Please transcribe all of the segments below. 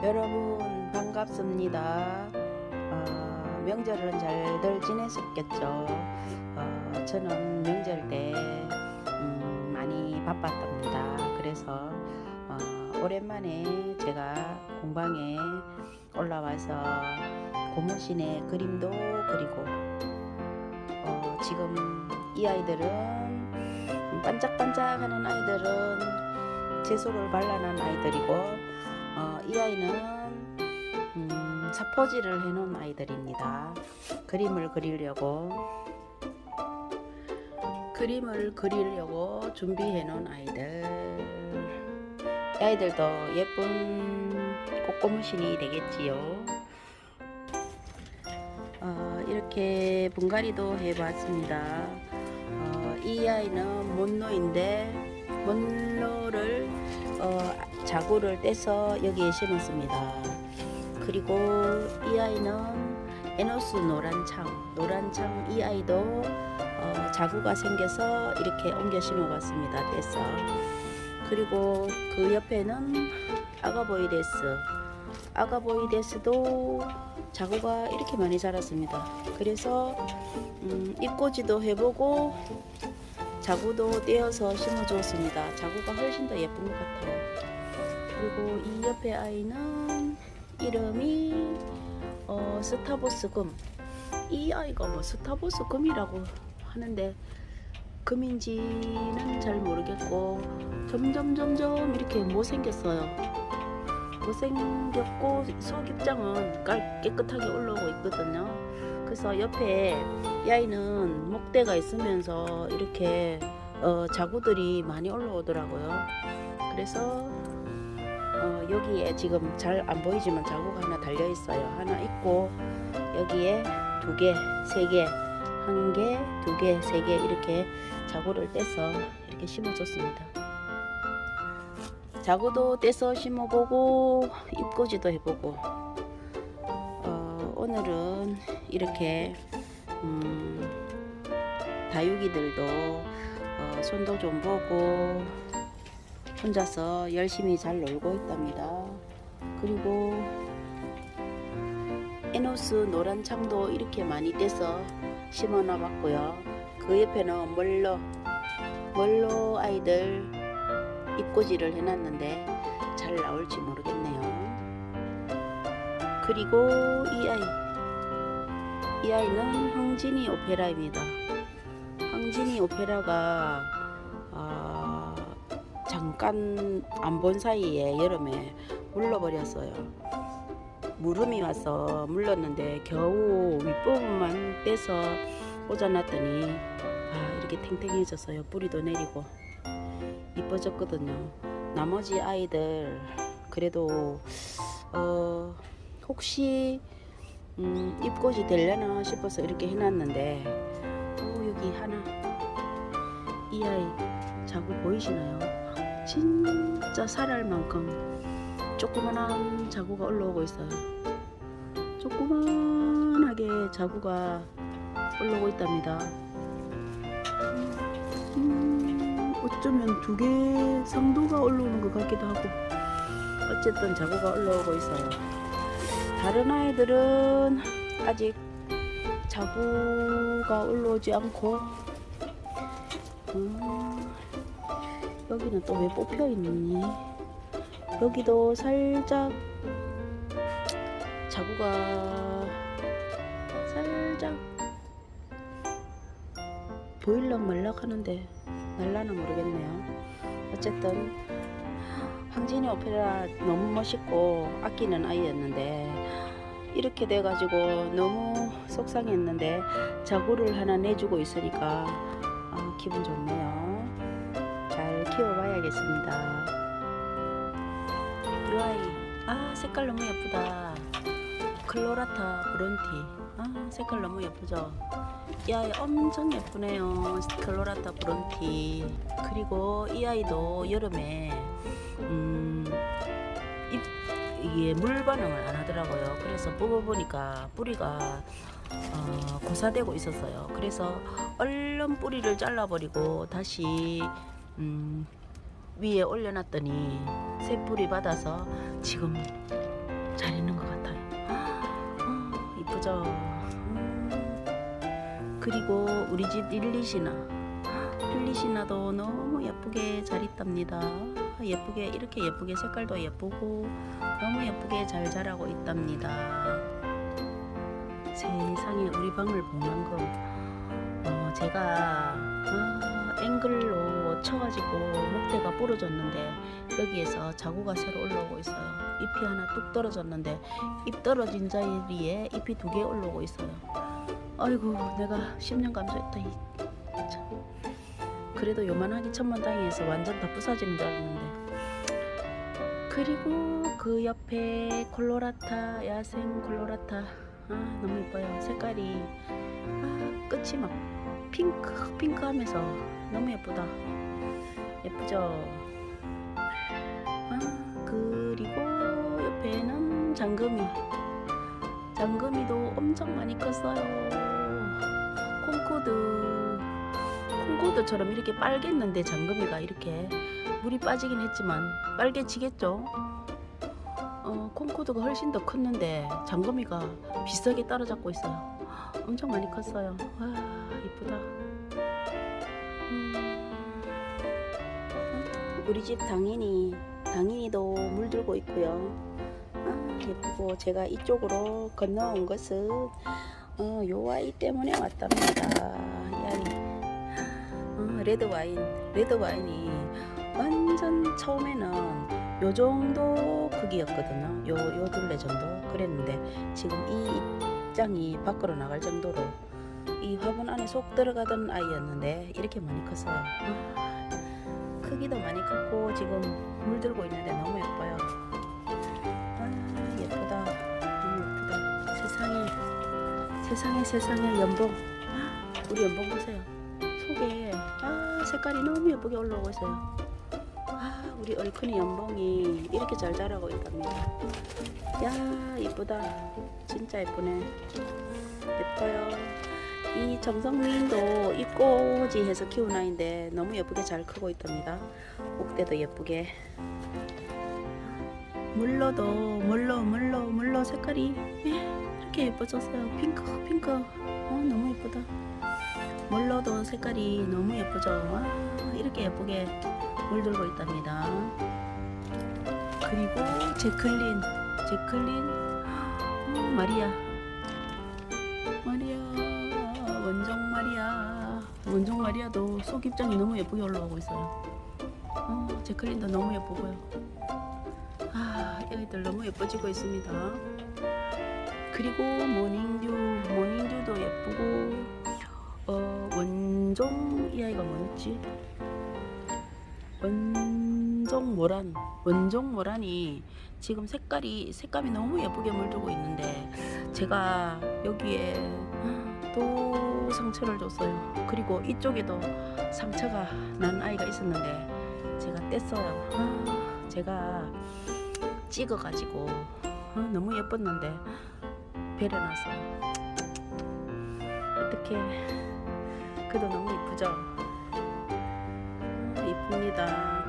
여러분 반갑습니다. 어, 명절은 잘들 지내셨겠죠? 어, 저는 명절 때 음, 많이 바빴답니다. 그래서 어, 오랜만에 제가 공방에 올라와서 고무신에 그림도 그리고 어, 지금 이 아이들은 반짝반짝하는 아이들은 채소를 발라놓은 아이들이고 어, 이 아이는 음, 사포질을 해놓은 아이들입니다. 그림을 그리려고 그림을 그리려고 준비해 놓은 아이들. 이 아이들도 예쁜 꽃고무신이 되겠지요. 어, 이렇게 분갈이도 해봤습니다. 어, 이 아이는 못노인데 못노를 어, 자구를 떼서 여기에 심었습니다. 그리고 이 아이는 에노스 노란창, 노란창 이 아이도 어, 자구가 생겨서 이렇게 옮겨 심어봤습니다. 떼서. 그리고 그 옆에는 아가보이데스, 아가보이데스도 자구가 이렇게 많이 자랐습니다. 그래서 음, 잎꽂이도 해보고 자구도 떼어서 심어주었습니다. 자구가 훨씬 더 예쁜 것 같아요. 그리고 이 옆에 아이는 이름이 어, 스타보스 금. 이 아이가 뭐 스타보스 금이라고 하는데 금인지는 잘 모르겠고 점점 점점 이렇게 못생겼어요. 못생겼고 속 입장은 깔 깨끗하게 올라오고 있거든요. 그래서 옆에 이 아이는 목대가 있으면서 이렇게 어, 자구들이 많이 올라오더라고요. 그래서 어, 여기에 지금 잘 안 보이지만 자구가 하나 달려 있어요. 하나 있고 여기에 두 개, 세 개, 한 개, 두 개, 세 개 이렇게 자구를 떼서 이렇게 심어줬습니다. 자구도 떼서 심어보고 잎꽂이도 해보고 어, 오늘은 이렇게 음, 다육이들도 어, 손도 좀 보고 혼자서 열심히 잘 놀고 있답니다. 그리고 에노스 노란 창도 이렇게 많이 떼서 심어놔 봤고요. 그 옆에는 멀로 멀로 아이들 입꼬지를 해놨는데 잘 나올지 모르겠네요. 그리고 이 아이 이 아이는 황진이 오페라입니다. 황진이 오페라가 아, 잠깐 안 본 사이에 여름에 물러버렸어요. 물음이 와서 물렀는데 겨우 윗부분만 떼서 꽂아놨더니 아, 이렇게 탱탱해졌어요. 뿌리도 내리고 이뻐졌거든요. 나머지 아이들 그래도 어, 혹시 음, 입꽃이 되려나 싶어서 이렇게 해놨는데 어, 여기 하나 이 아이 자꾸 보이시나요? 진짜 살알 만큼 조그만한 자구가 올라오고 있어요. 조그만하게 자구가 올라오고 있답니다. 음, 어쩌면 두 개 상도가 올라오는 것 같기도 하고 어쨌든 자구가 올라오고 있어요. 다른 아이들은 아직 자구가 올라오지 않고 음, 여기는 또 왜 뽑혀 있니? 여기도 살짝 자구가 살짝 보일락 말락 하는데 날라는 모르겠네요. 어쨌든 황진이 오페라 너무 멋있고 아끼는 아이였는데 이렇게 돼가지고 너무 속상했는데 자구를 하나 내주고 있으니까 아, 기분 좋네요. 잘 키워봐야겠습니다. 이 아이 아 색깔 너무 예쁘다. 클로라타 브론티 아 색깔 너무 예쁘죠. 이 아이 엄청 예쁘네요. 클로라타 브론티 그리고 이 아이도 여름에 음, 잎, 이게 물 반응을 안 하더라고요. 그래서 뽑아보니까 뿌리가 어, 고사되고 있었어요. 그래서 얼른 뿌리를 잘라버리고 다시 음, 위에 올려놨더니 새 뿌리 받아서 지금 잘 있는 것 같아요. 어, 이쁘죠. 음. 그리고 우리 집 릴리시나 릴리시나도 너무 예쁘게 잘 있답니다. 예쁘게 이렇게 예쁘게 색깔도 예쁘고 너무 예쁘게 잘 자라고 있답니다. 세상에 우리 방을 본 만큼 어, 제가 아, 앵글로 쳐가지고 목대가 부러졌는데 여기에서 자구가 새로 올라오고 있어요. 잎이 하나 뚝 떨어졌는데 잎 떨어진 자리에 잎이 두 개 올라오고 있어요. 아이고 내가 10년 감수했다. 이, 참. 그래도 요만하게 천만다행해서 완전 다 부서지는 줄 알았는데 그리고 그 옆에 콜로라타 야생 콜로라타 아 너무 예뻐요 색깔이 아 끝이 막 핑크 핑크하면서 너무 예쁘다. 예쁘죠? 아 그리고 옆에는 장금이. 장금이도 엄청 많이 컸어요. 콩코드. 콩코드처럼 이렇게 빨갰는데 장금이가 이렇게 물이 빠지긴 했지만 빨개지겠죠? 어, 콩코드가 훨씬 더 컸는데 장금이가 비싸게 따라잡고 있어요 엄청 많이 컸어요. 와 이쁘다. 음. 우리 집 당인이 당인이도 물들고 있고요. 아 예쁘고 제가 이쪽으로 건너온 것은 어, 요 아이 때문에 왔답니다. 어, 레드 와인 레드 와인이 완전 처음에는 요 정도 크기였거든요. 요, 요 둘레 정도 그랬는데 지금 이 입장이 밖으로 나갈 정도로 이 화분 안에 쏙 들어가던 아이였는데 이렇게 많이 컸어요. 아, 크기도 많이 컸고 지금 물 들고 있는데 너무 예뻐요. 아 예쁘다. 너무 예쁘다. 세상에. 세상에 세상에. 연봉. 아, 우리 연봉 보세요. 속에. 아 색깔이 너무 예쁘게 올라오고 있어요. 아 우리 얼큰이 연봉이 이렇게 잘 자라고 있답니다. 야 이쁘다. 진짜 예쁘네. 예뻐요. 이 정성미인도 잎꽂이 해서 키운 아이인데 너무 예쁘게 잘 크고 있답니다. 목대도 예쁘게. 물러도 물러 물러 물러 색깔이. 예, 이렇게 예뻐졌어요. 핑크 핑크. 어 너무 예쁘다. 물러도 색깔이 너무 예쁘죠? 와 이렇게 예쁘게 물 들고 있답니다. 그리고 제클린 제클린 어, 마리아. 마리아 원정 마리아. 원정 마리아도 속 입장이 너무 예쁘게 올라오고 있어요. 어, 제클린도 너무 예쁘고요. 아 애들 너무 예뻐지고 있습니다. 그리고 모닝듀 모닝듀도 예쁘고 어, 원종 이 아이가 뭐였지? 원종 모란 원종 모란이 지금 색깔이 색감이 너무 예쁘게 물들고 있는데 제가 여기에 또 상처를 줬어요. 그리고 이쪽에도 상처가 난 아이가 있었는데 제가 뗐어요. 아, 제가 찍어 가지고 아, 너무 예뻤는데 베려놨어요. 어떻게 그도 너무 이쁘죠? 아, 이쁩니다.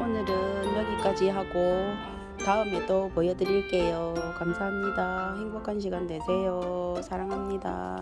오늘은 여기까지 하고 다음에 또 보여드릴게요. 감사합니다. 행복한 시간 되세요. 사랑합니다.